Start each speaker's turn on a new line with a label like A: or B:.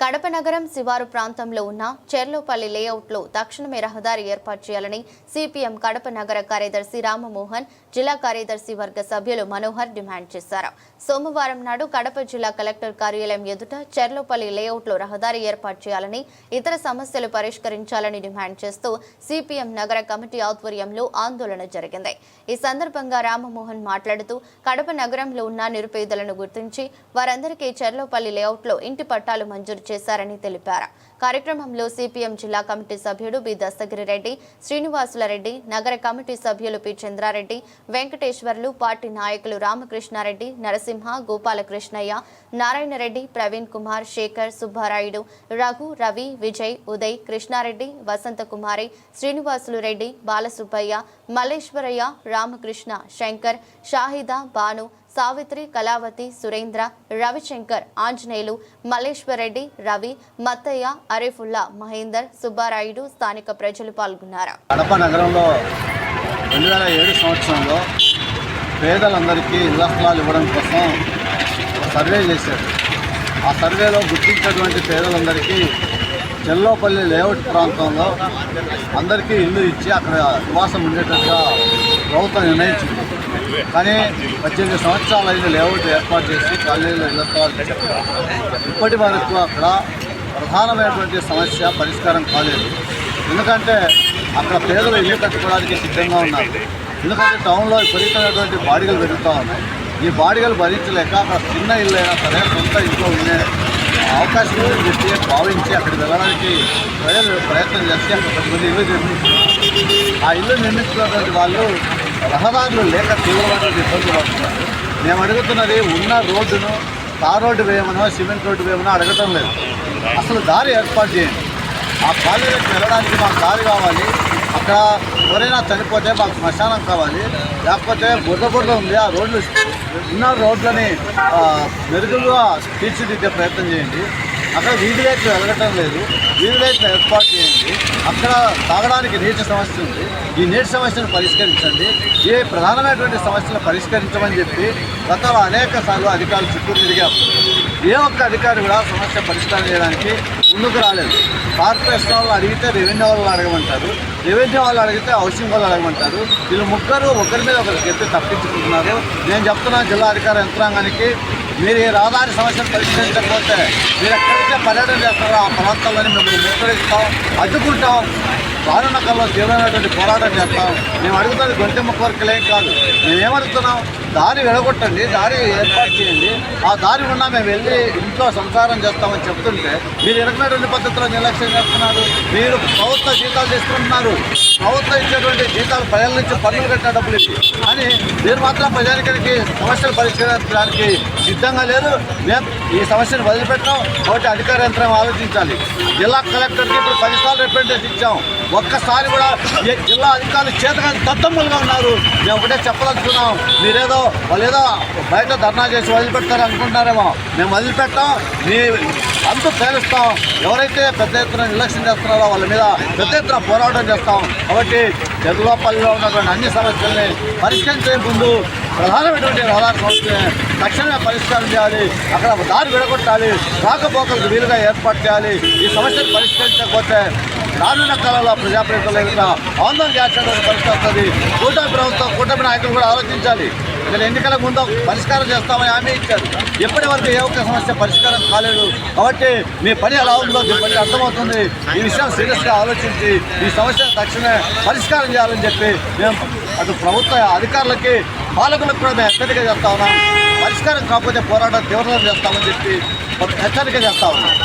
A: కడప నగరం శివారు ప్రాంతంలో ఉన్న చెర్లోపల్లి లేఅవుట్లో తక్షణమే రహదారి ఏర్పాటు చేయాలని సిపిఎం కడప నగర కార్యదర్శి రామమోహన్ జిల్లా కార్యదర్శి వర్గ సభ్యులు మనోహర్ డిమాండ్ చేశారు. సోమవారం నాడు కడప జిల్లా కలెక్టర్ కార్యాలయం ఎదుట చెర్లోపల్లి లేఅవుట్లో రహదారి ఏర్పాటు చేయాలని ఇతర సమస్యలు పరిష్కరించాలని డిమాండ్ చేస్తూ సిపిఎం నగర కమిటీ ఆధ్వర్యంలో ఆందోళన జరిగింది. ఈ సందర్భంగా రామమోహన్ మాట్లాడుతూ కడప నగరంలో ఉన్న నిరుపేదలను గుర్తించి వారందరికీ చెర్లోపల్లి లేఅవుట్లో ఇంటి పట్టాలు మంజూరు చేశారని తెలిపారు. కార్యక్రమంలో సిపిఎం జిల్లా కమిటీ సభ్యుడు బి. దస్తగిరిరెడ్డి శ్రీనివాసులరెడ్డి నగర కమిటీ సభ్యులు పి. చంద్రారెడ్డి వెంకటేశ్వర్లు పార్టీ నాయకులు రామకృష్ణారెడ్డి నరసింహ గోపాలకృష్ణయ్య నారాయణరెడ్డి ప్రవీణ్ కుమార్ శేఖర్ సుబ్బారాయుడు రఘు రవి విజయ్ ఉదయ్ కృష్ణారెడ్డి వసంత కుమారి శ్రీనివాసులు రెడ్డి బాలసుబ్బయ్య మల్లేశ్వరయ్య రామకృష్ణ శంకర్ షాహిదా బాను సావిత్రి కళావతి సురేంద్ర రవిశంకర్ ఆంజనేయులు మల్లేశ్వరరెడ్డి రవి మత్తయ్య అరీఫుల్లా మహేందర్ సుబ్బారాయుడు స్థానిక ప్రజలు పాల్గొన్నారు.
B: కడప నగరంలో రెండు వేల ఏడు సంవత్సరంలో పేదలందరికీ ఇళ్ళ స్థలాలు ఇవ్వడం కోసం సర్వే చేశారు. ఆ సర్వేలో గుర్తించినటువంటి పేదలందరికీ చెల్లోపల్లి లేఅవుట్ ప్రాంతంలో అందరికీ ఇల్లు ఇచ్చి అక్కడ నివాసం ఉండేటట్టుగా ప్రభుత్వం నిర్ణయించింది. కానీ పద్దెనిమిది సంవత్సరాలు అయిన లేఅవుట్ ఏర్పాటు చేసి కాలనీలో ఇళ్ళ ఇప్పటి వరకు అక్కడ ప్రధానమైనటువంటి సమస్య పరిష్కారం కాలేదు. ఎందుకంటే అక్కడ పేదలు ఇల్లు కట్టుకోవడానికి సిద్ధంగా ఉన్నారు. ఎందుకంటే టౌన్లో విపరీతమైనటువంటి బాడిగలు పెరుగుతూ ఉన్నాయి. ఈ బాడిగలు భరించలేక అక్కడ చిన్న ఇల్లు అయినా సరే సొంత ఇంట్లో ఉండే అవకాశం దృష్టి భావించి అక్కడికి వెళ్ళడానికి ప్రజలు ప్రయత్నం చేస్తే అక్కడ కొంతమంది ఇల్లు నిర్మించారు ఆ ఇల్లు నిర్మించినటువంటి వాళ్ళు రహదారులు లేక తీవ్రమైన ఇబ్బందులు పడుతున్నారు. మేము అడుగుతున్నది ఉన్న రోడ్డును తార్ రోడ్డు వేయమనో సిమెంట్ రోడ్డు వేయమనో అడగటం లేదు. అసలు దారి ఏర్పాటు చేయండి. ఆ కాలేజీకి వెళ్ళడానికి మాకు దారి కావాలి. అక్కడ ఎవరైనా చనిపోతే మాకు శ్మశానం కావాలి. లేకపోతే బుర్ర బుర్ర ఉంది ఆ రోడ్లు ఉన్న రోడ్లని ఆ, మెరుగుగా తీర్చిదిద్దే ప్రయత్నం చేయండి. అక్కడ వీధి లైట్లు వెళ్ళటం లేదు. వీధి లైట్లు ఏర్పాటు చేయండి. అక్కడ తాగడానికి నీటి సమస్య ఉంది. ఈ నీటి సమస్యను పరిష్కరించండి. ఏ ప్రధానమైనటువంటి సమస్యను పరిష్కరించమని చెప్పి గతంలో అనేక సార్లు అధికారులు చుట్టూ తిరిగారు ఏ ఒక్క అధికారి కూడా సమస్య పరిష్కారం చేయడానికి ముందుకు రాలేదు. కార్పొరేషన్ వాళ్ళు అడిగితే రెవెన్యూ వాళ్ళు అడగమంటారు. రెవెన్యూ వాళ్ళు అడిగితే హౌసింగ్ వాళ్ళు అడగమంటారు. వీళ్ళు ముగ్గురు ఒకరి మీద ఒకరికి చెప్పి తప్పించుకుంటున్నారు. నేను చెప్తున్నాను జిల్లా అధికార యంత్రాంగానికి మీరు ఈ రహదారి సమస్యను పరిష్కరించకపోతే మీరు ఎక్కడైతే పర్యటన చేస్తారో ఆ ప్రాంతాల్లోని మిమ్మల్ని ముక్కరిస్తాం అడ్డుకుంటాం రానున్న తీవ్రమైనటువంటి పోరాటం చేస్తాం. మేము అడుగుతున్నది గొంతె ముక్క వరకులేం కాదు. మేమేమడుగుతున్నాం దారి వెడగొట్టండి దారి ఏర్పాటు చేయండి. ఆ దారి ఉన్నా మేము వెళ్ళి ఇంట్లో సంసారం చేస్తామని చెప్తుంటే మీరు ఇరకమైనటువంటి పద్ధతిలో నిర్లక్ష్యం చేస్తున్నారు మీరు ప్రభుత్వ జీతాలు తీసుకుంటున్నారు ప్రభుత్వం ఇచ్చేటువంటి జీతాలు ప్రజల నుంచి పన్నులు కట్టిన డబ్బులు ఇవి. కానీ మీరు మాత్రం ప్రజానికానికి సమస్యలు పరిష్కరించడానికి సిద్ధంగా లేదు మేము ఈ సమస్యను వదిలిపెట్టాం కాబట్టి అధికార యంత్రం ఆలోచించాలి. జిల్లా కలెక్టర్కి ఇప్పుడు పదిసార్లు రిప్రజెంటేషన్ ఇచ్చాం. ఒక్కసారి కూడా జిల్లా అధికారులు చేతగా తద్దమ్ములుగా ఉన్నారు. మేము ఒకటే చెప్పదలుచుకున్నాం. మీరేదో వాళ్ళు ఏదో బయట ధర్నా చేసి వదిలిపెడతారు అనుకుంటారేమో మేము వదిలిపెట్టాం మీ అంతు తేలుస్తాం ఎవరైతే పెద్ద ఎత్తున నిర్లక్ష్యం చేస్తున్నారో వాళ్ళ మీద పెద్ద ఎత్తున పోరాటం చేస్తాం. కాబట్టి జగలోపల్లిలో ఉన్నటువంటి అన్ని సమస్యల్ని పరిష్కరించే ముందు ప్రధానమైనటువంటి రహదారి సమస్యని తక్షణమే పరిష్కారం చేయాలి. అక్కడ దారి విడగొట్టాలి. రాకపోకలకు వీలుగా ఏర్పాటు చేయాలి. ఈ సమస్యను పరిష్కరించకపోతే రానున్న కాలంలో ప్రజాప్రతినిధుల ఆందోళన చేసేటువంటి పరిస్థితి వస్తుంది కూటమి ప్రభుత్వం కూటమి నాయకులు కూడా ఆలోచించాలి. ఇక్కడ ఎన్నికల ముందు పరిష్కారం చేస్తామని హామీ ఇచ్చారు. ఎప్పటి వరకు ఏ ఒక్క సమస్య పరిష్కారం కాలేదు. కాబట్టి మీ పని ఎలా ఉందో పని అర్థమవుతుంది. ఈ విషయం సీరియస్గా ఆలోచించి ఈ సమస్యను తక్షణమే పరిష్కారం చేయాలని చెప్పి మేము అటు ప్రభుత్వ అధికారులకి పాలకులకు కూడా మేము హెచ్చరిక చేస్తా ఉన్నాం. పరిష్కారం కాకపోతే పోరాటం తీవ్రతరం చేస్తామని చెప్పి హెచ్చరిక చేస్తా ఉన్నాం.